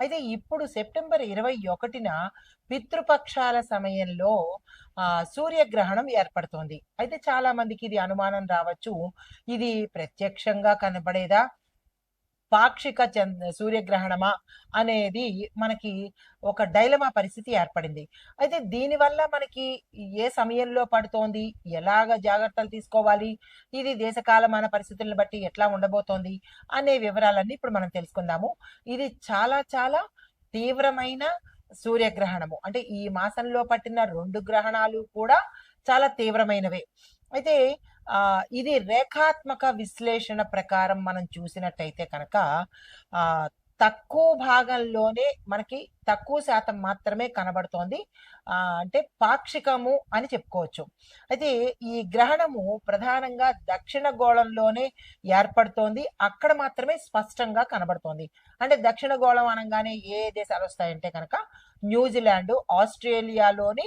అయితే ఇప్పుడు సెప్టెంబర్ ఇరవై ఒకటిన పితృపక్షాల సమయంలో ఆ సూర్యగ్రహణం ఏర్పడుతోంది. అయితే చాలా మందికి ఇది అనుమానం రావచ్చు. ఇది ప్రత్యక్షంగా కనబడేదా? పాక్షిక చంద్ర సూర్యగ్రహణమా అనేది మనకి ఒక డైలమా పరిస్థితి ఏర్పడింది. అయితే దీనివల్ల మనకి ఏ సమయంలో పడుతోంది? ఎలాగ జాగ్రత్తలు తీసుకోవాలి? ఇది దేశకాలమాన పరిస్థితులను బట్టి ఎట్లా ఉండబోతోంది? అనే వివరాలన్నీ ఇప్పుడు మనం తెలుసుకుందాము. ఇది చాలా చాలా తీవ్రమైన సూర్యగ్రహణము. అంటే ఈ మాసంలో పట్టిన రెండు గ్రహణాలు కూడా చాలా తీవ్రమైనవే. అయితే ఇది రేఖాత్మక విశ్లేషణ ప్రకారం మనం చూసినట్టయితే కనుక ఆ తక్కువ భాగంలోనే మనకి తక్కువ శాతం మాత్రమే కనబడుతోంది. ఆ అంటే పాక్షికము అని చెప్పుకోవచ్చు. అయితే ఈ గ్రహణము ప్రధానంగా దక్షిణ గోళంలోనే ఏర్పడుతోంది. అక్కడ మాత్రమే స్పష్టంగా కనబడుతోంది. అంటే దక్షిణ గోళం అనగానే ఏ దేశాలు వస్తాయంటే కనుక న్యూజిలాండ్ ఆస్ట్రేలియాలోని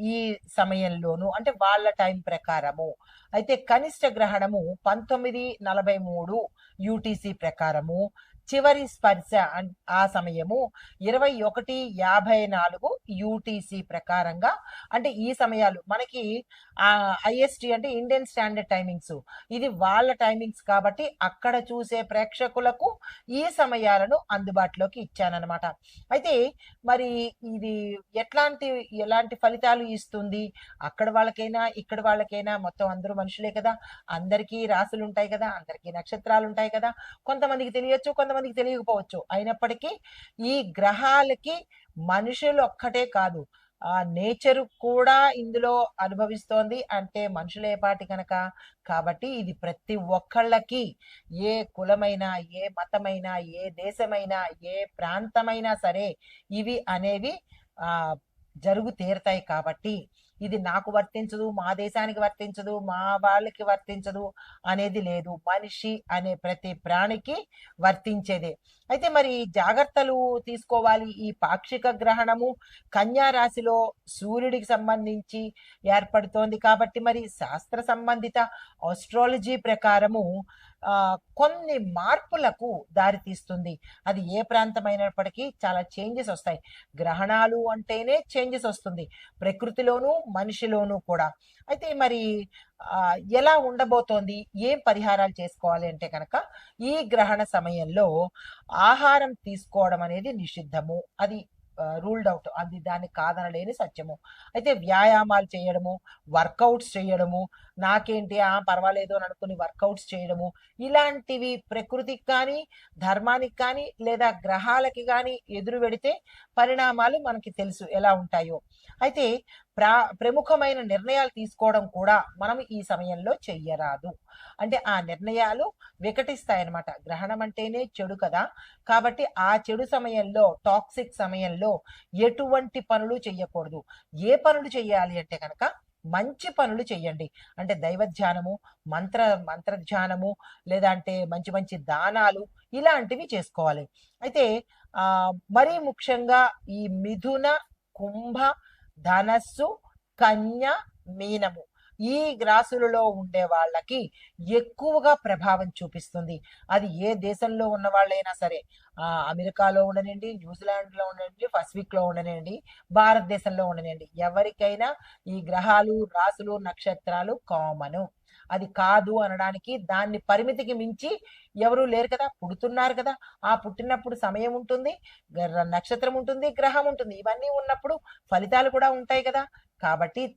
ఈ సమయంలోను అంటే వాళ్ళ టైం ప్రకారము. అయితే కనిష్ట గ్రహణము పంతొమ్మిది నలభై మూడు యూటీసీ ప్రకారము. చివరి స్పర్శ ఆ సమయము ఇరవై ఒకటి యాభై నాలుగు యూటీసీ ప్రకారంగా అంటే ఈ సమయాలు మనకి ఐఎస్టి అంటే ఇండియన్ స్టాండర్డ్ టైమింగ్స్. ఇది వాళ్ళ టైమింగ్స్ కాబట్టి అక్కడ చూసే ప్రేక్షకులకు ఈ సమయాలను అందుబాటులోకి ఇచ్చానన్నమాట. అయితే మరి ఇది ఎట్లాంటి ఎలాంటి ఫలితాలు ఇస్తుంది? అక్కడ వాళ్ళకైనా ఇక్కడ వాళ్ళకైనా మొత్తం అందరూ మనుషులే కదా. అందరికీ రాసులు ఉంటాయి కదా. అందరికీ నక్షత్రాలు ఉంటాయి కదా. కొంతమందికి తెలియచ్చు కొంతమందికి తెలియకపోవచ్చు. అయినప్పటికీ ఈ గ్రహాలకి మనుషులు ఒక్కటే కాదు. ఆ నేచర్ కూడా ఇందులో అనుభవిస్తోంది. అంటే మనుషులే పాటి కనుక కాబట్టి ఇది ప్రతి ఒక్కళ్ళకి ఏ కులమైనా ఏ మతమైనా ఏ దేశమైనా ఏ ప్రాంతమైనా సరే ఇవి అనేవి ఆ జరుగు తీరుతాయి కాబట్టి ఇది నాకు వర్తించదు మా దేశానికి వర్తించదు మా వాళ్ళకి వర్తించదు అనేది లేదు. మనిషి అనే ప్రతి ప్రాణికి వర్తించేదే. అయితే మరి జాగ్రత్తలు తీసుకోవాలి. ఈ పాక్షిక గ్రహణము కన్యా రాశిలో సూర్యుడికి సంబంధించి ఏర్పడుతోంది కాబట్టి మరి శాస్త్ర సంబంధిత ఆస్ట్రాలజీ ప్రకారము కొన్ని మార్పులకు దారితీస్తుంది. అది ఏ ప్రాంతమైనప్పటికీ చాలా చేంజెస్ వస్తాయి. గ్రహణాలు అంటేనే చేంజెస్ వస్తుంది. ప్రకృతిలోనూ మనిషిలోనూ కూడా. అయితే మరి ఎలా ఉండబోతోంది? ఏం పరిహారాలు చేసుకోవాలి అంటే కనుక ఈ గ్రహణ సమయంలో ఆహారం తీసుకోవడం అనేది నిషిద్ధము. అది రూల్డ్ అవుట్. అది దాన్ని కాదనలేని సత్యము. అయితే వ్యాయామాలు చేయడము వర్కౌట్స్ చేయడము నాకేంటి ఆ పర్వాలేదు అని అనుకుని వర్కౌట్స్ చేయడము ఇలాంటివి ప్రకృతికి కానీ ధర్మానికి కానీ లేదా గ్రహాలకి కానీ ఎదురు పెడితే పరిణామాలు మనకి తెలుసు ఎలా ఉంటాయో. అయితే ప్రా ప్రముఖమైన నిర్ణయాలు తీసుకోవడం కూడా మనం ఈ సమయంలో చెయ్యరాదు. అంటే ఆ నిర్ణయాలు వికటిస్తాయన్నమాట. గ్రహణం అంటేనే చెడు కదా. కాబట్టి ఆ చెడు సమయంలో టాక్సిక్ సమయంలో ఎటువంటి పనులు చెయ్యకూడదు. ఏ పనులు చెయ్యాలి అంటే కనుక మంచి పనులు చేయండి అంటే దైవ ధ్యానము మంత్ర మంత్ర ధ్యానము లేదా అంటే మంచి మంచి దానాలు ఇలాంటివి చేసుకోవాలి. అయితే ఆ మరీ ముఖ్యంగా ఈ మిథున కుంభ ధనస్సు కన్య మీనము ఈ గ్రాసులలో ఉండే వాళ్ళకి ఎక్కువగా ప్రభావం చూపిస్తుంది. అది ఏ దేశంలో ఉన్న వాళ్ళైనా సరే ఆ అమెరికాలో ఉండనండి న్యూజిలాండ్లో ఉండనండి పసిఫిక్లో ఉండనండి భారతదేశంలో ఉండనండి ఎవరికైనా ఈ గ్రహాలు రాసులు నక్షత్రాలు కామను. అది కాదు అనడానికి దాన్ని పరిమితికి మించి ఎవరు లేరు కదా పుడుతున్నారు కదా. ఆ పుట్టినప్పుడు సమయం ఉంటుంది గ్ర- నక్షత్రం ఉంటుంది గ్రహం ఉంటుంది. ఇవన్నీ ఉన్నప్పుడు ఫలితాలు కూడా ఉంటాయి కదా. కాబట్టి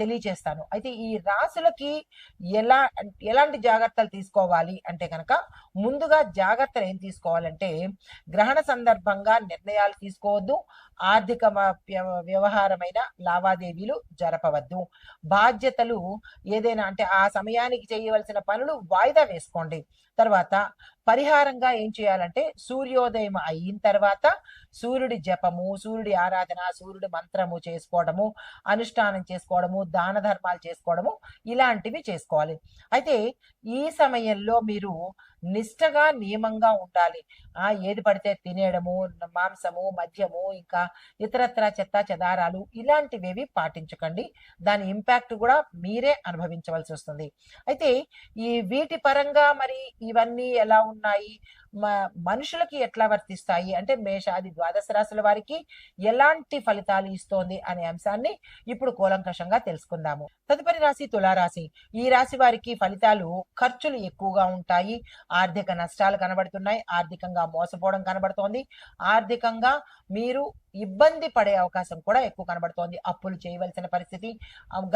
తెలియచేస్తాను. అయితే ఈ రాశులకి ఎలా ఎలాంటి జాగ్రత్తలు తీసుకోవాలి అంటే కనుక ముందుగా జాగ్రత్తలు ఏం తీసుకోవాలంటే గ్రహణ సందర్భంగా నిర్ణయాలు తీసుకోవద్దు. ఆర్థిక మ- వ్య- వ్యవహారమైన లావాదేవీలు జరపవద్దు. బాధ్యతలు ఏదైనా అంటే ఆ సమయానికి చేయవలసిన పనులు వాయిదా వేసుకోండి. తర్వాత పరిహారంగా ఏం చేయాలంటే సూర్యోదయం అయిన తర్వాత సూర్యుడి జపము సూర్యుడి ఆరాధన సూర్యుడి మంత్రము చేసుకోవడము అనుష్ఠానం చేసుకోవడము దాన ధర్మాలు చేసుకోవడము ఇలాంటివి చేసుకోవాలి. అయితే ఈ సమయంలో మీరు నిష్టగా నియమంగా ఉండాలి. ఆ ఏది పడితే తినేయడము మాంసము మద్యము ఇంకా ఇతరత్ర చెత్త చెదారాలు ఇలాంటివేవి పాటించకండి. దాని ఇంపాక్ట్ కూడా మీరే అనుభవించవలసి వస్తుంది. అయితే ఈ వీటి పరంగా మరి ఇవన్నీ ఎలా ఉన్నాయి? మనుషులకి ఎట్లా వర్తిస్తాయి? అంటే మేషాది ద్వాదశ రాశుల వారికి ఎలాంటి ఫలితాలు ఇస్తోంది అనే అంశాన్ని ఇప్పుడు కూలంకషంగా తెలుసుకుందాము. తదుపరి రాశి తులారాశి. ఈ రాశి వారికి ఫలితాలు ఖర్చులు ఎక్కువగా ఉంటాయి. ఆర్థిక నష్టాలు కనబడుతున్నాయి. ఆర్థికంగా మోసపోవడం కనబడుతోంది. ఆర్థికంగా మీరు ఇబ్బంది పడే అవకాశం కూడా ఎక్కువ కనబడుతోంది. అప్పులు చేయవలసిన పరిస్థితి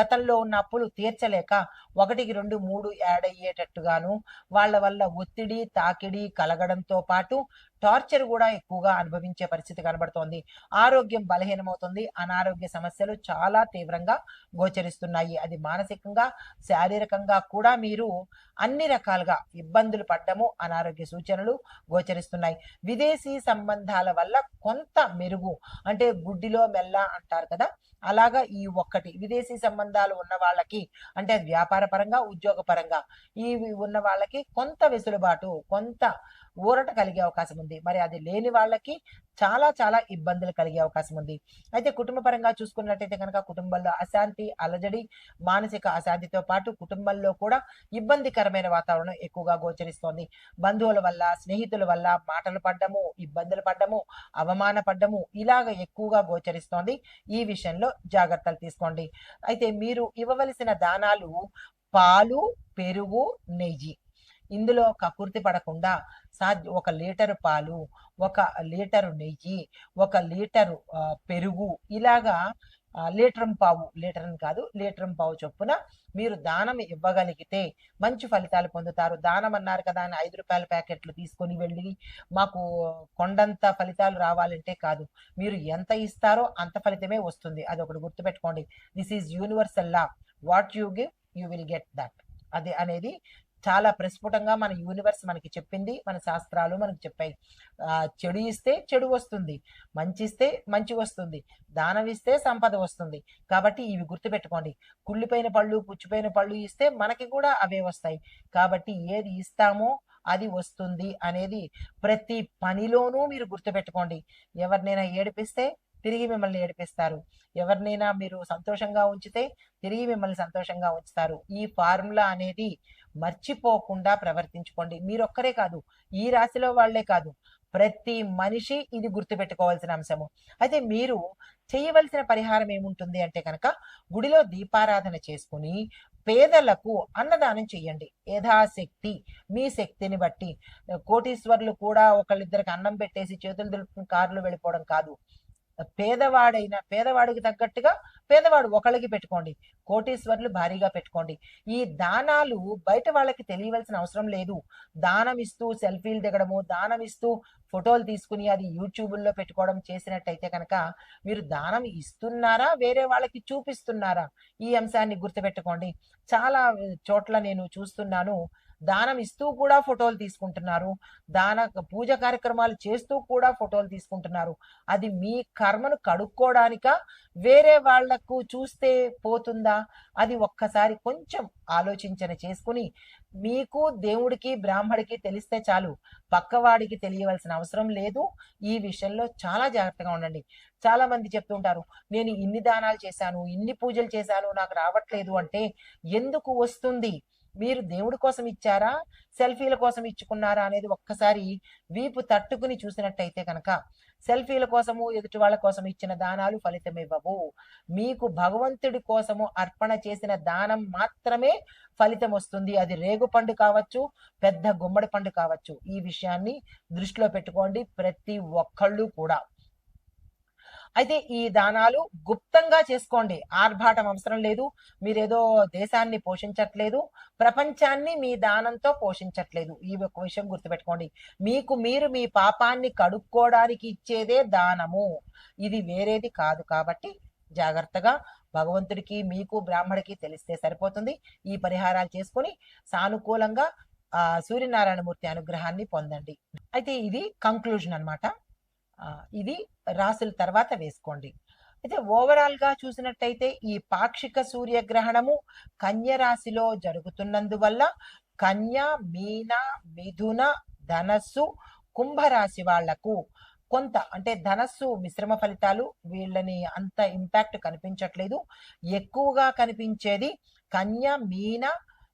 గతంలో ఉన్న అప్పులు తీర్చలేక ఒకటికి రెండు మూడు యాడ్ అయ్యేటట్టుగాను వాళ్ళ వల్ల ఒత్తిడి తాకిడి కలగడంతో పాటు టార్చర్ కూడా ఎక్కువగా అనుభవించే పరిస్థితి కనబడుతోంది. ఆరోగ్యం బలహీనమవుతుంది. అనారోగ్య సమస్యలు చాలా తీవ్రంగా గోచరిస్తున్నాయి. అది మానసికంగా శారీరకంగా కూడా మీరు అన్ని రకాలుగా ఇబ్బందులు పడ్డము అనారోగ్య సూచనలు గోచరిస్తున్నాయి. విదేశీ సంబంధాల వల్ల కొంత మెరుగు అంటే గుడ్డిలో మెల్ల అంటారు కదా అలాగా ఈ ఒక్కటి. విదేశీ సంబంధాలు ఉన్న వాళ్ళకి అంటే వ్యాపార పరంగా ఉద్యోగ పరంగా ఇవి ఉన్న వాళ్ళకి కొంత వెసులుబాటు కొంత ఊరట కలిగే అవకాశం ఉంది. మరి అది లేని వాళ్ళకి చాలా చాలా ఇబ్బందులు కలిగే అవకాశం ఉంది. అయితే కుటుంబ పరంగా చూసుకున్నట్టయితే కనుక కుటుంబంలో అశాంతి అలజడి మానసిక అశాంతితో పాటు కుటుంబంలో కూడా ఇబ్బందికరమైన వాతావరణం ఎక్కువగా గోచరిస్తోంది. బంధువుల వల్ల స్నేహితుల వల్ల మాటలు పడ్డము ఇబ్బందులు పడ్డము అవమాన పడ్డము ఇలాగ ఎక్కువగా గోచరిస్తోంది. ఈ విషయంలో జాగ్రత్తలు తీసుకోండి. అయితే మీరు ఇవ్వవలసిన దానాలు పాలు పెరుగు నెయ్యి. ఇందులో కకుర్తి పడకుండా సాధ్య ఒక లీటరు పాలు ఒక లీటరు నెయ్యి ఒక లీటరు పెరుగు ఇలాగా లీటరం పావు లీటరం కాదు లీటరం పావు చొప్పున మీరు దానం ఇవ్వగలిగితే మంచి ఫలితాలు పొందుతారు. దానం అన్నారు కదా అని ఐదు రూపాయల ప్యాకెట్లు తీసుకొని వెళ్ళి మాకు కొండంత ఫలితాలు రావాలంటే కాదు. మీరు ఎంత ఇస్తారో అంత ఫలితమే వస్తుంది. అది ఒకటి గుర్తుపెట్టుకోండి. This is universal law what you give you will get that అది అనేది చాలా ప్రస్ఫుటంగా మన యూనివర్స్ మనకి చెప్పింది మన శాస్త్రాలు మనకి చెప్పాయి. చెడు ఇస్తే చెడు వస్తుంది మంచి ఇస్తే మంచి వస్తుంది దానం ఇస్తే సంపద వస్తుంది. కాబట్టి ఇవి గుర్తుపెట్టుకోండి. కుళ్ళిపోయిన పళ్ళు పుచ్చిపోయిన పళ్ళు ఇస్తే మనకి కూడా అవే వస్తాయి. కాబట్టి ఏది ఇస్తామో అది వస్తుంది అనేది ప్రతి పనిలోనూ మీరు గుర్తుపెట్టుకోండి. ఎవరినైనా ఏడిపిస్తే తిరిగి మిమ్మల్ని ఏడిపిస్తారు. ఎవరినైనా మీరు సంతోషంగా ఉంచితే తిరిగి మిమ్మల్ని సంతోషంగా ఉంచుతారు. ఈ ఫార్ములా అనేది మర్చిపోకుండా ప్రవర్తించుకోండి. మీరొక్కరే కాదు ఈ రాశిలో వాళ్ళే కాదు ప్రతి మనిషి ఇది గుర్తుపెట్టుకోవాల్సిన అంశము. అయితే మీరు చేయవలసిన పరిహారం ఏముంటుంది అంటే కనుక గుడిలో దీపారాధన చేసుకుని పేదలకు అన్నదానం చేయండి యథాశక్తి మీ శక్తిని బట్టి. కోటీశ్వర్లు కూడా ఒకళ్ళిద్దరికి అన్నం పెట్టేసి చేతులు దులుపుకుని కారులు వెళ్ళిపోవడం కాదు. పేదవాడైన పేదవాడికి తగ్గట్టుగా పేదవాడు ఒకళ్ళకి పెట్టుకోండి. కోటీశ్వర్లు భారీగా పెట్టుకోండి. ఈ దానాలు బయట వాళ్ళకి తెలియవలసిన అవసరం లేదు. దానం ఇస్తూ సెల్ఫీలు దిగడము దానం ఇస్తూ ఫోటోలు తీసుకుని అది యూట్యూబ్లో పెట్టుకోవడం చేసినట్టయితే కనుక మీరు దానం ఇస్తున్నారా వేరే వాళ్ళకి చూపిస్తున్నారా? ఈ అంశాన్ని గుర్తుపెట్టుకోండి. చాలా చోట్ల నేను చూస్తున్నాను. దానం ఇస్తూ కూడా ఫోటోలు తీసుకుంటున్నారు. దాన పూజ కార్యక్రమాలు చేస్తూ కూడా ఫోటోలు తీసుకుంటున్నారు. అది మీ కర్మను కడుక్కోవడానిక వేరే వాళ్ళకు చూస్తే పోతుందా? అది ఒక్కసారి కొంచెం ఆలోచించన చేసుకుని మీకు దేవుడికి బ్రాహ్మడికి తెలిస్తే చాలు. పక్కవాడికి తెలియవలసిన అవసరం లేదు. ఈ విషయంలో చాలా జాగ్రత్తగా ఉండండి. చాలా మంది చెప్తుంటారు నేను ఇన్ని దానాలు చేశాను ఇన్ని పూజలు చేశాను నాకు రావట్లేదు అంటే ఎందుకు వస్తుంది? మీరు దేవుడి కోసం ఇచ్చారా? సెల్ఫీల కోసం ఇచ్చుకున్నారా? అనేది ఒక్కసారి వీపు తట్టుకుని చూసినట్టయితే కనుక సెల్ఫీల కోసము ఎదుటి వాళ్ళ కోసం ఇచ్చిన దానాలు ఫలితం ఇవ్వవు. మీకు భగవంతుడి కోసము అర్పణ చేసిన దానం మాత్రమే ఫలితం వస్తుంది. అది రేగు పండు కావచ్చు పెద్ద గుమ్మడి పండు కావచ్చు. ఈ విషయాన్ని దృష్టిలో పెట్టుకోండి ప్రతి ఒక్కళ్ళు కూడా. అయితే ఈ దానాలు గుప్తంగా చేసుకోండి. ఆర్భాటం అవసరం లేదు. మీరేదో దేశాన్ని పోషించట్లేదు. ప్రపంచాన్ని మీ దానంతో పోషించట్లేదు. ఈ ఒక విషయం గుర్తుపెట్టుకోండి. మీకు మీరు మీ పాపాన్ని కడుక్కోవడానికి ఇచ్చేదే దానము. ఇది వేరేది కాదు కాబట్టి జాగ్రత్తగా భగవంతుడికి మీకు బ్రాహ్మడికి తెలిస్తే సరిపోతుంది. ఈ పరిహారాలు చేసుకొని సానుకూలంగా ఆ సూర్యనారాయణమూర్తి అనుగ్రహాన్ని పొందండి. అయితే ఇది కంక్లూజన్ అనమాట ఇది రాసుల తర్వాత వేసుకోండి. అయితే ఓవరాల్గా చూసినట్టయితే ఈ పాక్షిక సూర్యగ్రహణము కన్య రాశిలో జరుగుతున్నందువల్ల కన్య మీన మిథున ధనస్సు కుంభరాశి వాళ్ళకు కొంత అంటే ధనస్సు మిశ్రమ ఫలితాలు వీళ్ళని అంత ఇంపాక్ట్ కనిపించట్లేదు. ఎక్కువగా కనిపించేది కన్య మీన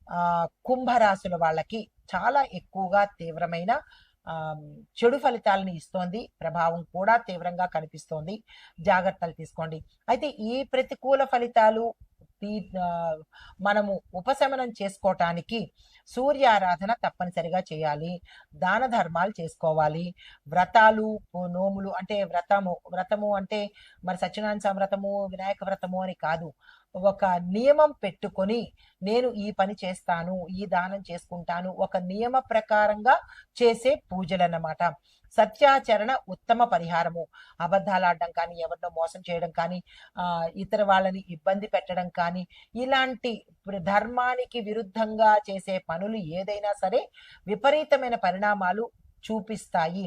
ఆ, కుంభరాశుల వాళ్ళకి చాలా ఎక్కువగా తీవ్రమైన చెడు ఫలితాలను ఇస్తోంది ప్రభావం కూడా తీవ్రంగా కనిపిస్తోంది. జాగ్రత్తలు తీసుకోండి. అయితే ఈ ప్రతికూల ఫలితాలు మనము ఉపశమనం చేసుకోవటానికి సూర్య ఆరాధన తప్పనిసరిగా చేయాలి. దాన ధర్మాలు చేసుకోవాలి. వ్రతాలు నోములు అంటే వ్రతము వ్రతము అంటే మరి సత్యనారాయణ వ్రతము వినాయక వ్రతము అని కాదు. ఒక నియమం పెట్టుకొని నేను ఈ పని చేస్తాను ఈ దానం చేసుకుంటాను ఒక నియమ ప్రకారంగా చేసే పూజలు అన్నమాట సత్యాచరణ ఉత్తమ పరిహారము. అబద్ధాలు ఆడడం కానీ ఎవరినో మోసం చేయడం కానీ ఆ ఇతర వాళ్ళని ఇబ్బంది పెట్టడం కానీ ఇలాంటి ధర్మానికి విరుద్ధంగా చేసే పనులు ఏదైనా సరే విపరీతమైన పరిణామాలు చూపిస్తాయి.